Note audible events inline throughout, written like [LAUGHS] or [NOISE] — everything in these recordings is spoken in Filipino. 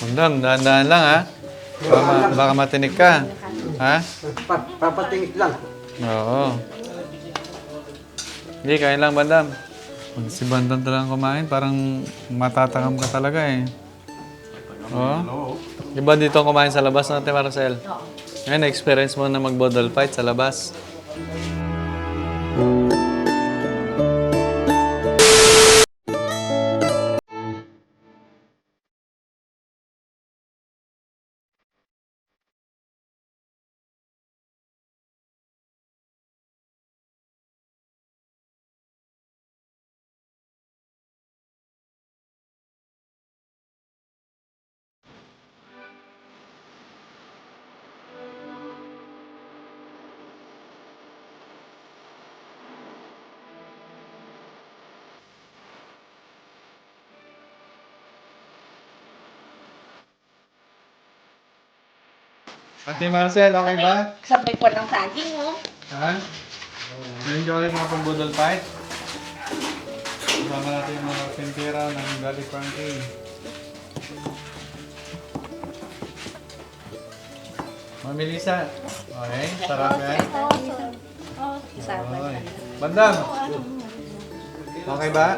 Bandam, dahan-dahan lang ha. Baka, ma- baka matinig ka. Ha? Pa- papatingit lang. Oo. Hindi, kain lang, Bandam. Pag si Bandam talagang kumain, parang matatakam ka talaga eh. Oo. Iba dito kumain sa labas natin, Marcel? Oo. Ngayon, experience mo na mag-bodle fight sa labas. Ate Marcel, okay ba? Sabay pa ng saging, oh. Ha? Na-enjoy mo pang budol fight? Kasama natin yung mga pintira ng Daddy Frankie. Mami Lisa. Okay, sarap yan. Sabay. Okay. Bandam. Okay ba?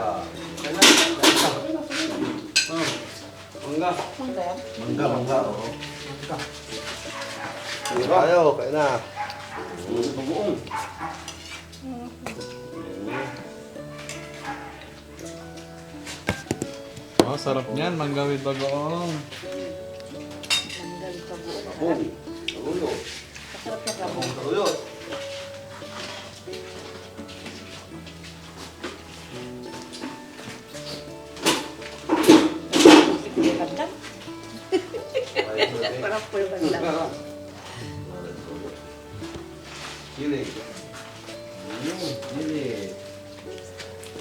Mangga. Mangga, mangga, oo. Sige tayo, kain na. Bagoong. Oh, sarap niyan. Manggawid bagoong. Boom. Ulo. Ulo. Parang po yung Sili. Mm, Sili.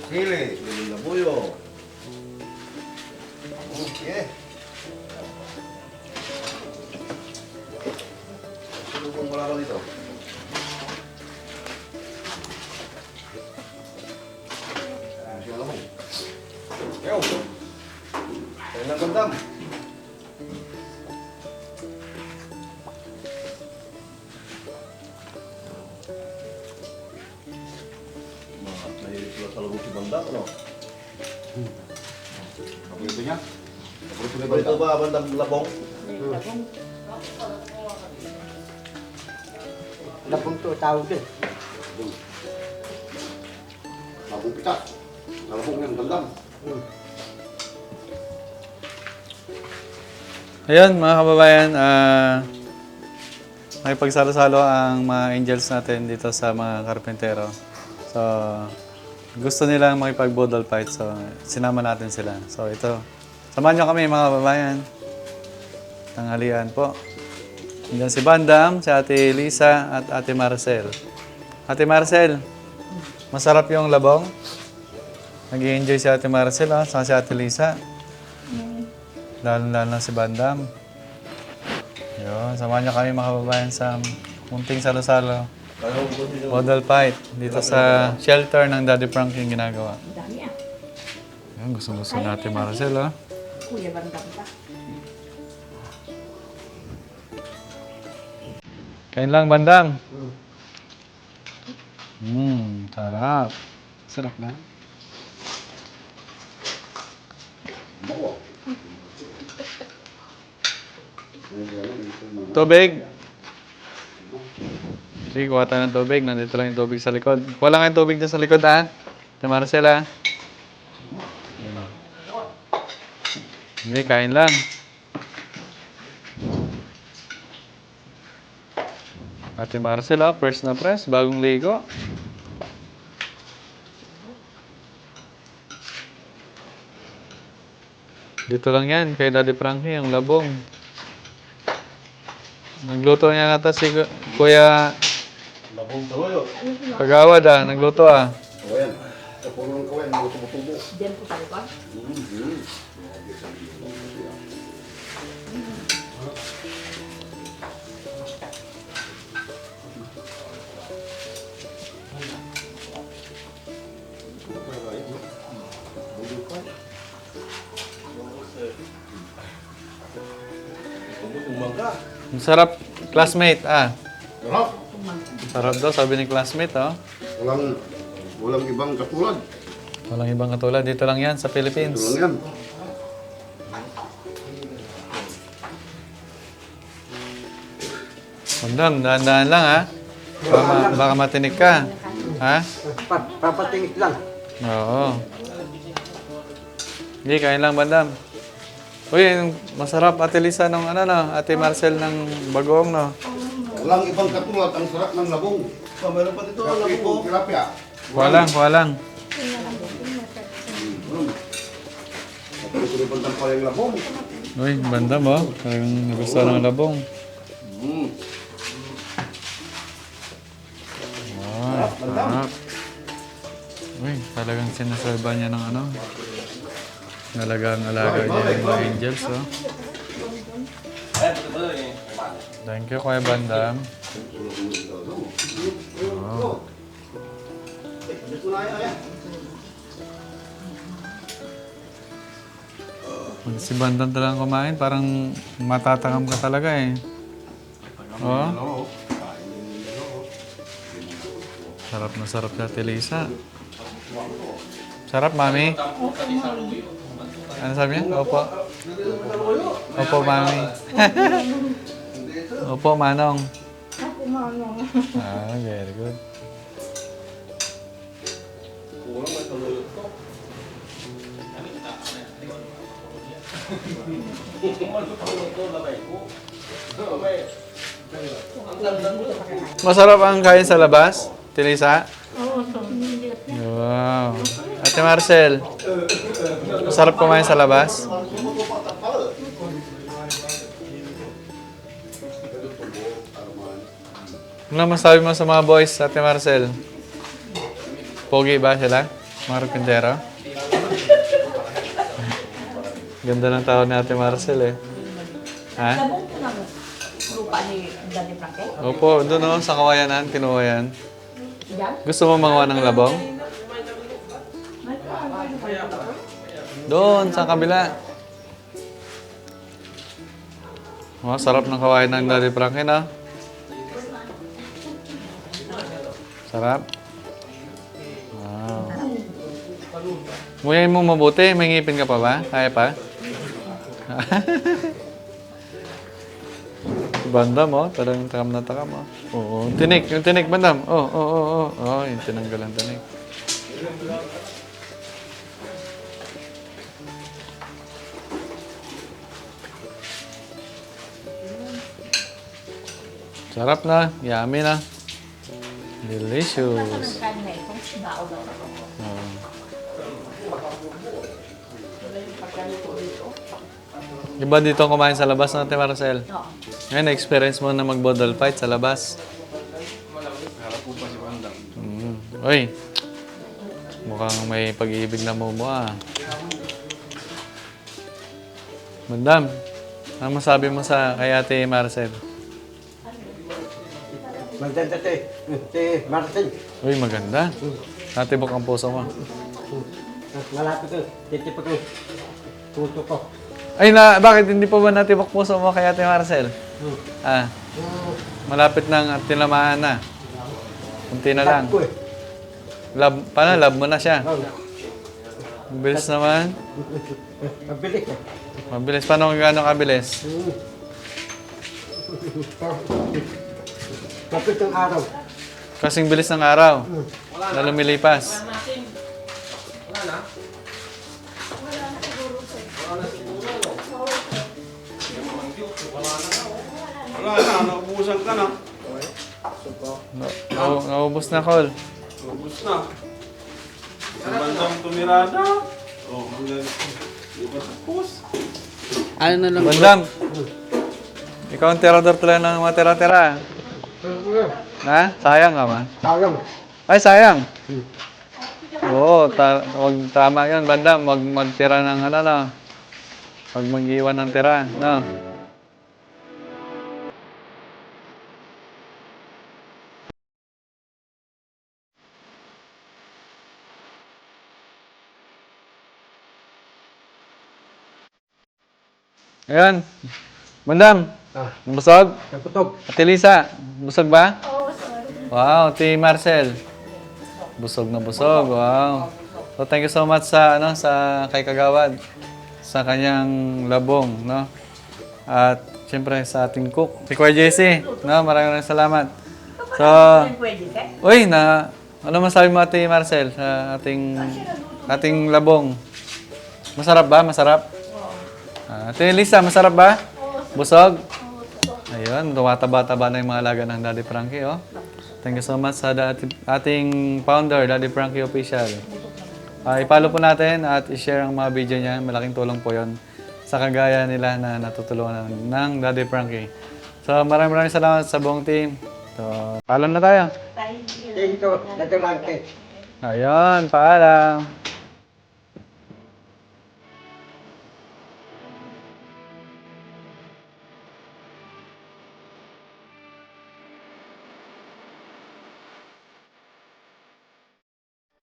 Sili. Sili na buyo. Okay. Sulubong mo lang ako dito. Ah. Yo. Kaya lang gandam. Lubong si Banda, ano? Paborito niya. Ito ba, Bandang Labong? Lapong to, tawag din. Labong pitak. Labong yung dandam. Ayun, mga kababayan, ah may pagsalo-salo ang mga angels natin dito sa mga karpentero. So, gusto nilang makipag-bodle fight. So, sinama natin sila. So, ito. Samahan nyo kami, mga kababayan. Tanghalian po. Nandiyan si Bandam, si Ate Lisa, at Ate Marcel. Ate Marcel, masarap yung labong? nag enjoy si Ate Marcel, ha? Saka si Ate Lisa. Lalo-lalo si Bandam. Yun, samahan niyo kami mga kababayan sa munting salo-salo. Model fight dito sa shelter ng Daddy Frank yung ginagawa. Ang dami ah. Yan, gusto-gusto natin Marcel, ha? Kuya bandam pa. Kain lang, Bandam. Mmm, sarap. Sarap na. Tubig. Sige, kuha tayo ng tubig. Nandito lang yung tubig sa likod. Kuha lang yung tubig dyan sa likod, ha? Si Marcel, ha? Hindi, kain lang. Ate Marcel, ha? Press na press. Bagong ligo. Dito lang yan, kay Daddy Frankie, ang labong. Nagluto niya nata si Ku- Kuya Labong tuloy. Kagawad ah, nagluto ah. O yan. Kapulong ko yan, mga tumutubo. Diyan po tayo ba? Mhm. yung mangga. Masarap, classmate. Ah, Sarap. Sarap daw, sabi ni classmate, oh. Walang, walang ibang katulad. Walang ibang katulad. Dito lang yan, sa Philippines. lang yan. Mandam, dahan-dahan lang, ha? Baka, ma- baka matinig ka. Ha? Pa- papatingit lang. Oo. Hindi, kain lang, bandam. Uy, masarap Ate Lisa nung ano, no? Ate Marcel ng bagoong, no? Walang ibang katulad. Ang sarap ng labong. Ah, meron pa dito. Ito, mo. tilapia. Kuha lang, kuha lang. Hmm. Ito rin pang tampal yung labong. Uy, bandam, oh. Parang gusto ng labong. Hmm. Wow, sarap. Uy, talagang sinasalba niya ng ano. Nalagang alaga niya ng angels, oh. Thank you, Kuya Bandam. Wow. Pag si Bandam talagang kumain, parang matatakam ka talaga eh. Oh. Sarap na sarap sa Lisa. Sarap, mami. Ano sabi niya? Opo. Opo, mami. [LAUGHS] Opo, manong. Ako manong. Ah, very good. Masarap ang kain sa labas, Tilisa? Oo. Wow. Ate Marcel, masarap kumain sa labas? Ano masabi mo sa mga boys, Ate Marcel? Pogi ba sila? Mga rupindero? Ganda ng tao ni Ate Marcel eh. Ha? Sabong ko ng lupa ni Daddy Frankie. Opo, doon oh, sa kawayanan, kinuha yan. Diyan? Gusto mo mangawa ng labong? Doon, sa kabila. Oh, sarap ng kawain ng Daddy Frankie, no? Sarap. Wow. Nguyain mo mabuti. May ngipin ka pa ba? Kaya pa? [LAUGHS] Bandam, oh. Talagang takam na takam, oh. Oo. Tinik. Yung tinik, bandam. Oh, oh, oh, oh. Oh, yung tinanggal ang tinik. Sarap na. Yummy na. Delicious. Kain na ito. Bao daw ako. Oh. Iba dito kumain sa labas natin, Marcel. Oo. Ngayon, experience mo na mag-bodle fight sa labas. Mm. Uy, mukhang may pag-ibig na mo ah. Madam, ano masabi mo sa kay Ate Marcel? Maganda te. Te Martin. Uy, maganda. Natibok ang puso mo. Malapit ko. Titipag ko. Puto ko. Ay, na, bakit hindi pa ba natibok puso mo kay Ate Marcel? Ah, malapit nang tinamaan na. Kunti na lang. Ko eh. Love, paano? Love mo na siya. Ang Bilis naman. Mabilis eh. Mabilis. Paano gano'ng kabilis? Kapit ng araw. Kasing bilis ng araw. Na lumilipas. Wala na, naubusan ka na. Na, nau- naubos na, Col. Ubus na. Sa bandang tumirada. Oh, hanggang... Di ba tapos? Ano na lang. Bandam! Ikaw ang tirador talaga ng mga tira-tira. Na? Sayang ka man. Sayang. Ay, sayang! Oo, ta- wag tama yun, Bandam. Wag magtira ng ano, no? Wag mag-iwan ng tira, no? Ayan. Bandam, Ah, Busog? kaputog. Ate Lisa, busog ba? Oo, sorry. Wow, Ate Marcel. Busog na busog. Wow. So thank you so much sa ano sa kay Kagawad sa kanyang labong, no? At siyempre sa ating cook, si Kuya JC, no? Maraming maraming salamat. So, uy, na ano masabi mo Ate Marcel sa ating ating labong? Masarap ba? Masarap? Ah, Ate Lisa, masarap ba? Busog? Ayun, tumataba-taba na yung mga alaga ng Daddy Frankie, oh. Thank you so much sa dati- ating founder, Daddy Frankie Official. Ah, ipalo po natin at i-share ang mga video niya. Malaking tulong po yon sa kagaya nila na natutulungan ng, ng Daddy Frankie. So, maraming maraming salamat sa buong team. So, paalam na tayo. Ito, ito lang, eh. Ayun, paalam.